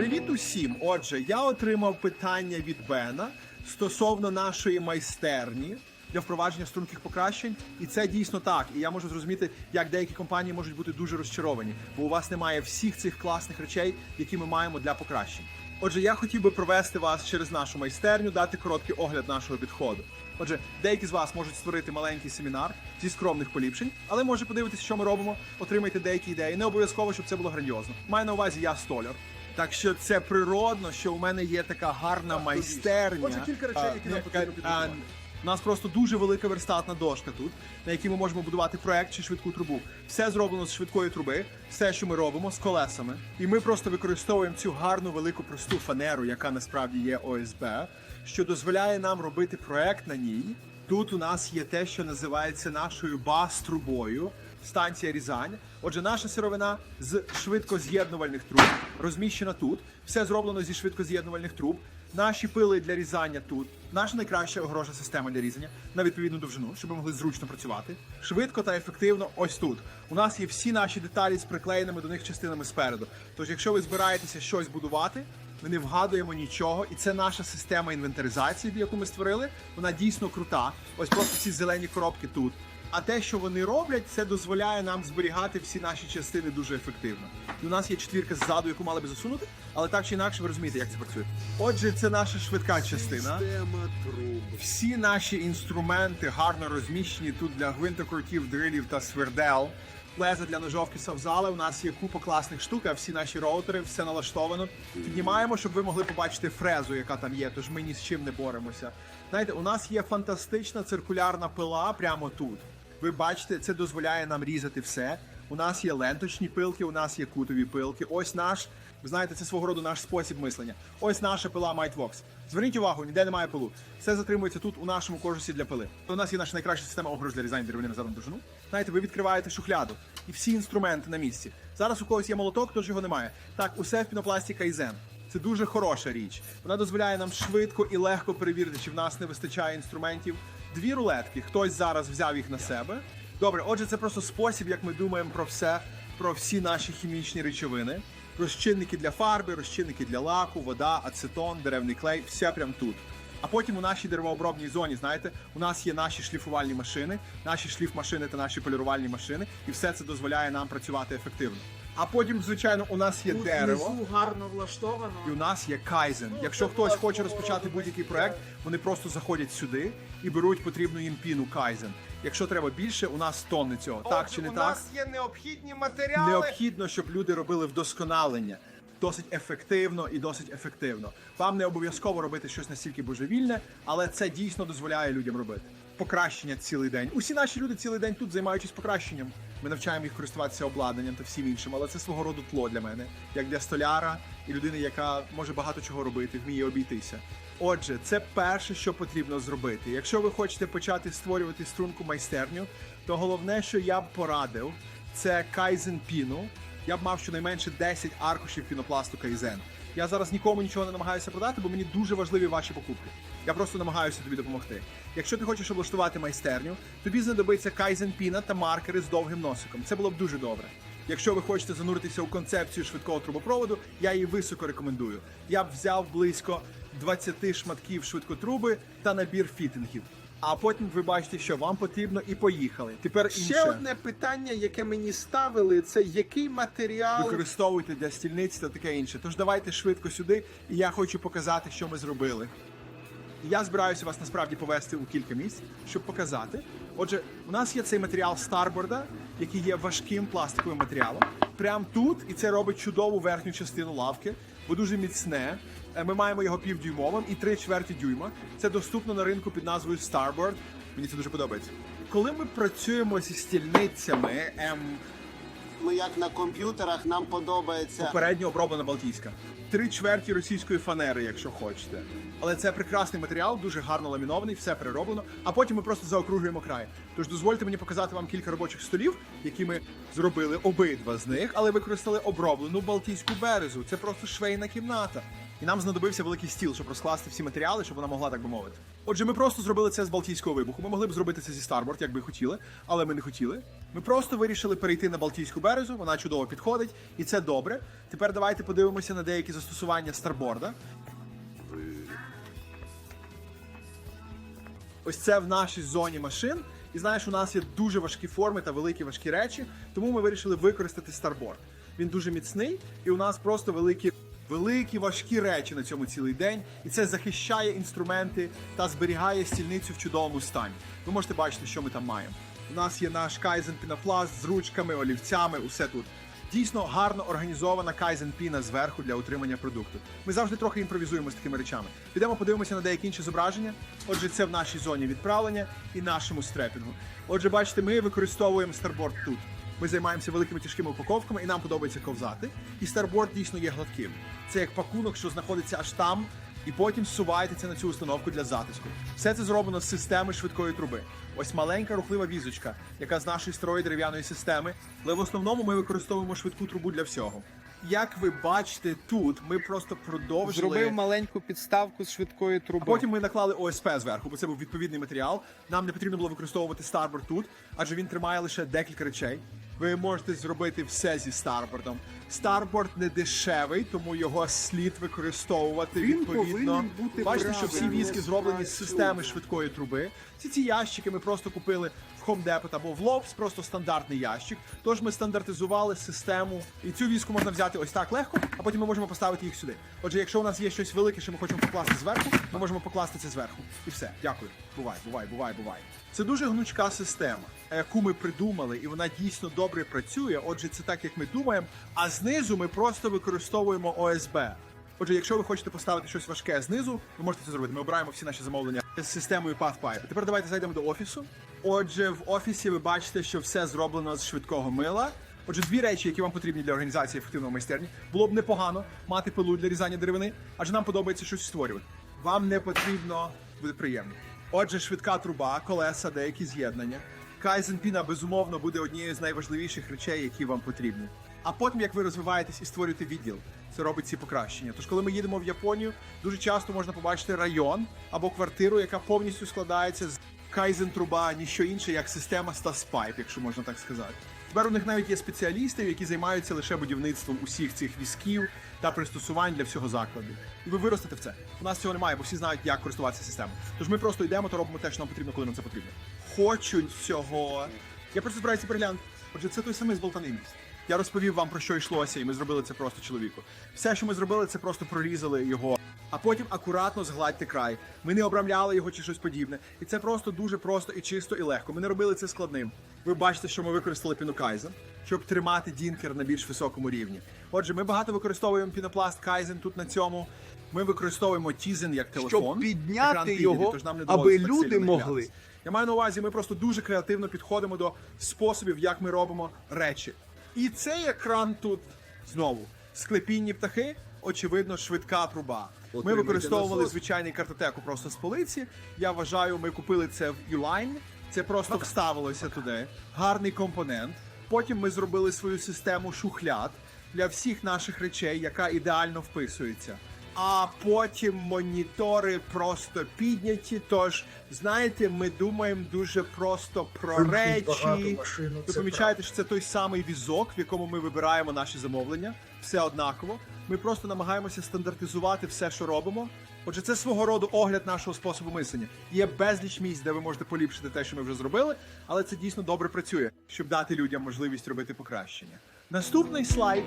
Привіт усім! Отже, я отримав питання від Бена стосовно нашої майстерні для впровадження струнких покращень, і це дійсно так. І я можу зрозуміти, як деякі компанії можуть бути дуже розчаровані, бо у вас немає всіх цих класних речей, які ми маємо для покращень. Отже, я хотів би провести вас через нашу майстерню, дати короткий огляд нашого підходу. Отже, деякі з вас можуть створити маленький семінар зі скромних поліпшень, але може подивитися, що ми робимо, отримайте деякі ідеї. Не обов'язково, щоб це було грандіозно. Маю на увазі, я столяр. Так що це природно, що у мене є така гарна майстерня. Отже, кілька речей, які нам А, потрібно підготувати. у нас просто дуже велика верстатна дошка тут, на якій ми можемо будувати проект чи швидку трубу. Все зроблено з швидкої труби, все, що ми робимо, з колесами. І ми просто використовуємо цю гарну велику просту фанеру, яка насправді є ОСБ, що дозволяє нам робити проект на ній. Тут у нас є те, що називається нашою бас-трубою. Станція Різань. Отже, наша сировина з швидкоз'єднувальних труб розміщена тут. Все зроблено зі швидкоз'єднувальних труб. Наші пили для різання тут. Наша найкраща огорожа система для різання на відповідну довжину, щоб ми могли зручно працювати. Швидко та ефективно ось тут. У нас є всі наші деталі з приклеєними до них частинами спереду. Тож, якщо ви збираєтеся щось будувати, ми не вгадуємо нічого, і це наша система інвентаризації, яку ми створили. Вона дійсно крута. Ось просто ці зелені коробки тут. А те, що вони роблять, це дозволяє нам зберігати всі наші частини дуже ефективно. І у нас є четвірка ззаду, яку мали би засунути, але так чи інакше ви розумієте, як це працює. Отже, це наша швидка частина. Всі наші інструменти гарно розміщені тут для гвинтокрутів, дрилів та свердел. Леза для ножовки совзали. У нас є купа класних штук, а всі наші роутери, все налаштовано. Піднімаємо, щоб ви могли побачити фрезу, яка там є, тож ми ні з чим не боремося. Знаєте, у нас є фантастична циркулярна пила прямо тут. Ви бачите, це дозволяє нам різати все. У нас є ленточні пилки, у нас є кутові пилки. Ось наш, ви знаєте, це свого роду наш спосіб мислення. Ось наша пила Mightvox. Зверніть увагу, ніде немає пилу. Все затримується тут у нашому кожусі для пили. У нас є наша найкраща система огорож для різання деревини задну довжину. Знаєте, ви відкриваєте шухляду і всі інструменти на місці. Зараз у когось є молоток, тож його немає. Так, усе в пінопласті Kaizen. Це дуже хороша річ. Вона дозволяє нам швидко і легко перевірити, чи в нас не вистачає інструментів. Дві рулетки. Хтось зараз взяв їх на себе. Добре, отже, це просто спосіб, як ми думаємо про все, про всі наші хімічні речовини. Розчинники для фарби, розчинники для лаку, вода, ацетон, деревний клей, все прямо тут. А потім у нашій деревообробній зоні, знаєте, у нас є наші шліфувальні машини, наші шліфмашини та наші полірувальні машини, і все це дозволяє нам працювати ефективно. А потім, звичайно, у нас є Тут дерево. внизу гарно влаштовано. І у нас є кайзен. Якщо хтось хоче розпочати будь-який проект, вони просто заходять сюди і беруть потрібну їм піну кайзен. Якщо треба більше, у нас тонни цього. Так чи не у так? нас є необхідні матеріали. Необхідно, щоб люди робили вдосконалення. Досить ефективно і досить ефективно. Вам не обов'язково робити щось настільки божевільне, але це дійсно дозволяє людям робити. Покращення цілий день. Усі наші люди цілий день тут займаючись покращенням. Ми навчаємо їх користуватися обладнанням та всім іншим, але це свого роду тло для мене, як для столяра і людини, яка може багато чого робити, вміє обійтися. Отже, це перше, що потрібно зробити. Якщо ви хочете почати створювати струнку майстерню, то головне, що я б порадив, це кайзен піну. Я б мав щонайменше 10 аркушів пінопласту кайзен. Я зараз нікому нічого не намагаюся продати, бо мені дуже важливі ваші покупки. Я просто намагаюся тобі допомогти. Якщо ти хочеш облаштувати майстерню, тобі знадобиться кайзен піна та маркери з довгим носиком. Це було б дуже добре. Якщо ви хочете зануритися у концепцію швидкого трубопроводу, я її високо рекомендую. Я б взяв близько 20 шматків швидкотруби та набір фітингів. А потім ви бачите, що вам потрібно, і поїхали. Тепер інше. Ще одне питання, яке мені ставили, це який матеріал. використовуйте для стільниць та таке інше. Тож давайте швидко сюди, і я хочу показати, що ми зробили. Я збираюся вас насправді повести у кілька місць, щоб показати. Отже, у нас є цей матеріал старборда, який є важким пластиковим матеріалом. Прямо тут, і це робить чудову верхню частину лавки, бо дуже міцне. Е, Ми маємо його півдюймовим і три чверті дюйма. Це доступно на ринку під назвою Starboard. Мені це дуже подобається. Коли ми працюємо зі стільницями, ем, Ми як на комп'ютерах нам подобається. Попередньо оброблена Балтійська. Три чверті російської фанери, якщо хочете. Але це прекрасний матеріал, дуже гарно ламінований, все перероблено. А потім ми просто заокруглюємо край. Тож дозвольте мені показати вам кілька робочих столів, які ми зробили обидва з них, але використали оброблену балтійську березу. Це просто швейна кімната. І нам знадобився великий стіл, щоб розкласти всі матеріали, щоб вона могла так би мовити. Отже, ми просто зробили це з Балтійського вибуху. Ми могли б зробити це зі Starboard, як би хотіли, але ми не хотіли. Ми просто вирішили перейти на Балтійську березу, вона чудово підходить, і це добре. Тепер давайте подивимося на деякі застосування старборда. Ось це в нашій зоні машин. І знаєш, у нас є дуже важкі форми та великі важкі речі, тому ми вирішили використати старборд. Він дуже міцний, і у нас просто великі, великі важкі речі на цьому цілий день. І це захищає інструменти та зберігає стільницю в чудовому стані. Ви можете бачити, що ми там маємо. У нас є наш Kaizen пінопласт з ручками, олівцями, усе тут. Дійсно гарно організована кайзен піна зверху для утримання продукту. Ми завжди трохи імпровізуємо з такими речами. Підемо подивимося на деякі інші зображення. Отже, це в нашій зоні відправлення і нашому стрепінгу. Отже, бачите, ми використовуємо старборд тут. Ми займаємося великими тяжкими упаковками, і нам подобається ковзати. І старборд дійсно є гладким. Це як пакунок, що знаходиться аж там, і потім зсуваєте це на цю установку для затиску. Все це зроблено з системи швидкої труби. Ось маленька рухлива візочка, яка з нашої старої дерев'яної системи. Але в основному ми використовуємо швидку трубу для всього. Як ви бачите тут, ми просто продовжили. Зробив маленьку підставку з швидкої труби. А потім ми наклали ОСП зверху, бо це був відповідний матеріал. Нам не потрібно було використовувати старборд тут, адже він тримає лише декілька речей. Ви можете зробити все зі старбордом. Старборд не дешевий, тому його слід використовувати Він відповідно. бути Бачите, що всі візки зроблені з системи швидкої труби. Ці ці ящики ми просто купили в Home Depot або в Lowe's, просто стандартний ящик. Тож ми стандартизували систему, і цю візку можна взяти ось так легко, а потім ми можемо поставити їх сюди. Отже, якщо у нас є щось велике, що ми хочемо покласти зверху, ми можемо покласти це зверху. І все. Дякую. Бувай, бувай, бувай, бувай. Це дуже гнучка система, яку ми придумали, і вона дійсно добре працює. Отже, це так, як ми думаємо. А знизу ми просто використовуємо ОСБ. Отже, якщо ви хочете поставити щось важке знизу, ви можете це зробити. Ми обираємо всі наші замовлення з системою Pathpipe. Тепер давайте зайдемо до офісу. Отже, в офісі ви бачите, що все зроблено з швидкого мила. Отже, дві речі, які вам потрібні для організації ефективного майстерні, було б непогано мати пилу для різання деревини, адже нам подобається щось створювати. Вам не потрібно буде приємно. Отже, швидка труба, колеса, деякі з'єднання. Кайзен піна безумовно буде однією з найважливіших речей, які вам потрібні. А потім, як ви розвиваєтесь і створюєте відділ, це робить ці покращення. Тож, коли ми їдемо в Японію, дуже часто можна побачити район або квартиру, яка повністю складається з кайзен труба, ніщо інше, як система Stasppipe, якщо можна так сказати. Тепер у них навіть є спеціалісти, які займаються лише будівництвом усіх цих візків та пристосувань для всього закладу. І ви виростете в це. У нас цього немає, бо всі знають, як користуватися системою. Тож ми просто йдемо та робимо те, що нам потрібно, коли нам це потрібно. Хочу цього. Я просто збираюся переглянути. Отже, це той самий зболтаний міст. Я розповів вам про що йшлося, і ми зробили це просто чоловіку. Все, що ми зробили, це просто прорізали його, а потім акуратно згладьте край. Ми не обрамляли його чи щось подібне. І це просто дуже просто і чисто і легко. Ми не робили це складним. Ви бачите, що ми використали пінокайзен, щоб тримати дінкер на більш високому рівні. Отже, ми багато використовуємо пінопласт Кайзен тут на цьому. Ми використовуємо тізен як телефон, підняти екран підійде, його, тож нам не аби люди могли. нахилятися. Я маю на увазі, ми просто дуже креативно підходимо до способів, як ми робимо речі. І цей екран тут знову склепінні птахи, очевидно, швидка труба. Ми використовували звичайний картотеку просто з полиці. Я вважаю, ми купили це в Uline. Це просто вставилося туди. Гарний компонент. Потім ми зробили свою систему шухляд для всіх наших речей, яка ідеально вписується. А потім монітори просто підняті. Тож, знаєте, ми думаємо дуже просто про речі. Ви помічаєте, що це той самий візок, в якому ми вибираємо наші замовлення. Все однаково. Ми просто намагаємося стандартизувати все, що робимо. Отже, це свого роду огляд нашого способу мислення. Є безліч місць, де ви можете поліпшити те, що ми вже зробили, але це дійсно добре працює, щоб дати людям можливість робити покращення. Наступний слайд